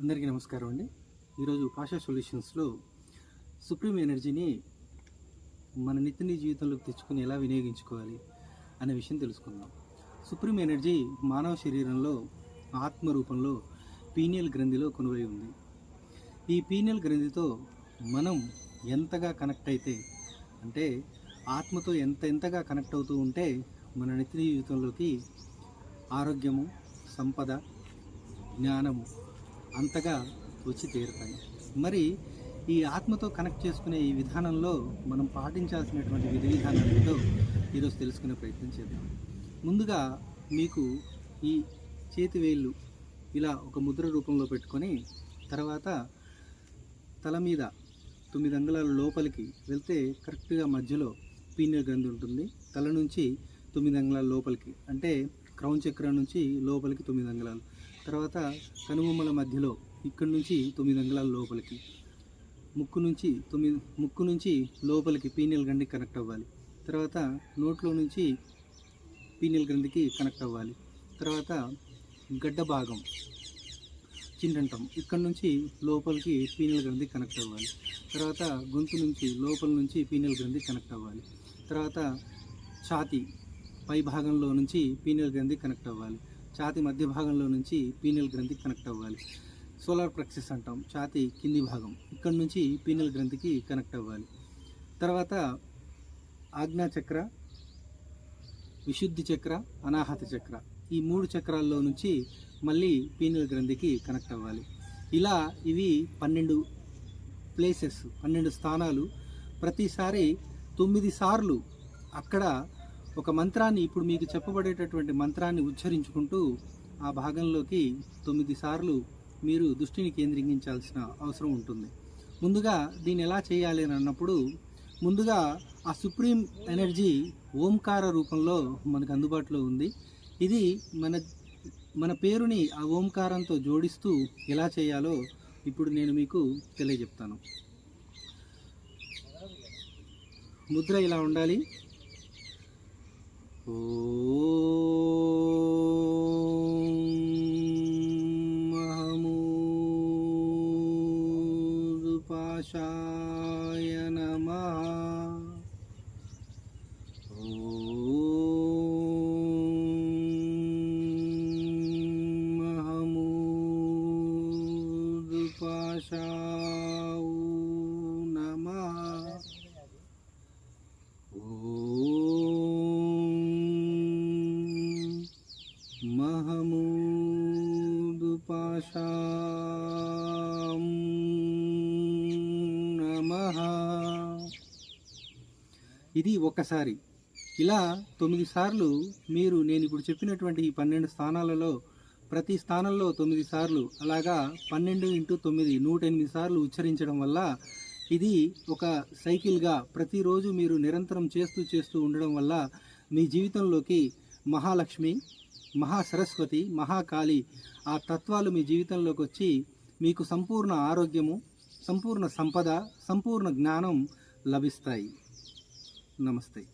అందరికీ నమస్కారం అండి. ఈరోజు పాషా సొల్యూషన్స్లో సుప్రీం ఎనర్జీని మన నిత్యని జీవితంలోకి తెచ్చుకుని ఎలా వినియోగించుకోవాలి అనే విషయం తెలుసుకుందాం. సుప్రీం ఎనర్జీ మానవ శరీరంలో ఆత్మ రూపంలో పీనియల్ గ్రంథిలో కొనువై ఉంది. ఈ పీనియల్ గ్రంథితో మనం ఎంతగా కనెక్ట్ అయితే అంటే ఆత్మతో ఎంత ఎంతగా కనెక్ట్ అవుతూ ఉంటే మన నిత్య జీవితంలోకి ఆరోగ్యము సంపద జ్ఞానము అంతగా వచ్చి తీరుతాయి. మరి ఈ ఆత్మతో కనెక్ట్ చేసుకునే ఈ విధానంలో మనం పాటించాల్సినటువంటి విధి విధానాలు ఏదో ఈరోజు తెలుసుకునే ప్రయత్నం చేద్దాం. ముందుగా మీకు ఈ చేతి వేళ్ళు ఇలా ఒక ముద్ర రూపంలో పెట్టుకొని తర్వాత తల మీద తొమ్మిది అంగుళాల లోపలికి వెళ్తే కరెక్ట్గా మధ్యలో పీనియర్ గ్రంథి ఉంటుంది. తల నుంచి తొమ్మిది అంగుళాల లోపలికి అంటే క్రౌన్ చక్రం నుంచి లోపలికి తొమ్మిది అంగుళాలు. తర్వాత కనుబొమ్మల మధ్యలో ఇక్కడి నుంచి తొమ్మిది అంగుళాల లోపలికి ముక్కు నుంచి తొమ్మిది ముక్కు నుంచి లోపలికి పీనియల్ గ్రంథికి కనెక్ట్ అవ్వాలి. తర్వాత నోట్లో నుంచి పీనియల్ గ్రంథికి కనెక్ట్ అవ్వాలి. తర్వాత గడ్డ భాగం చిండంటం ఇక్కడ నుంచి లోపలికి పీనియల్ గ్రంథి కనెక్ట్ అవ్వాలి. తర్వాత గొంతు నుంచి లోపల నుంచి పీనియల్ గ్రంథి కనెక్ట్ అవ్వాలి. తర్వాత ఛాతీ పై భాగంలో నుంచి పీనియల్ గ్రంథి కనెక్ట్ అవ్వాలి. ఛాతి మధ్య భాగంలో నుంచి పీనియల్ గ్రంథికి కనెక్ట్ అవ్వాలి. సోలార్ ప్రక్సిస్ అంటాం ఛాతి కింది భాగం. ఇక్కడ నుంచి పీనల్ గ్రంథికి కనెక్ట్ అవ్వాలి. తర్వాత ఆజ్ఞా చక్ర విశుద్ధి చక్ర అనాహత చక్ర. ఈ మూడు చక్రాల్లో నుంచి మళ్ళీ పీనల్ గ్రంథికి కనెక్ట్ అవ్వాలి. ఇలా ఇవి పన్నెండు ప్లేసెస్ పన్నెండు స్థానాలు. ప్రతిసారి తొమ్మిది సార్లు అక్కడ ఒక మంత్రాన్ని ఇప్పుడు మీకు చెప్పబడేటటువంటి మంత్రాన్ని ఉచ్చరించుకుంటూ ఆ భాగంలోకి తొమ్మిది సార్లు మీరు దృష్టిని కేంద్రీకరించాల్సిన అవసరం ఉంటుంది. ముందుగా దీన్ని ఎలా చేయాలి అని అన్నప్పుడు ముందుగా ఆ సుప్రీం ఎనర్జీ ఓంకార రూపంలో మనకు అందుబాటులో ఉంది. ఇది మన మన పేరుని ఆ ఓంకారంతో జోడిస్తూ ఎలా చేయాలో ఇప్పుడు నేను మీకు తెలియజెప్తాను. ముద్ర ఇలా ఉండాలి. महमूदुपाशाय महमुद्पाषाय नमः महमूदुपाशाय మహమూదు నమః. ఇది ఒక్కసారి ఇలా తొమ్మిది సార్లు మీరు నేను ఇప్పుడు చెప్పినటువంటి ఈ పన్నెండు స్థానాలలో ప్రతి స్థానంలో తొమ్మిది సార్లు అలాగా పన్నెండు ఇంటూ తొమ్మిది నూట ఎనిమిది సార్లు ఉచ్చరించడం వల్ల ఇది ఒక సైకిల్గా ప్రతిరోజు మీరు నిరంతరం చేస్తూ చేస్తూ ఉండడం వల్ల మీ జీవితంలోకి మహాలక్ష్మి మహాసరస్వతి మహాకాళి ఆ తత్వాలు మీ జీవితంలోకి వచ్చి మీకు సంపూర్ణ ఆరోగ్యము సంపూర్ణ సంపద సంపూర్ణ జ్ఞానం లభిస్తాయి. నమస్తే.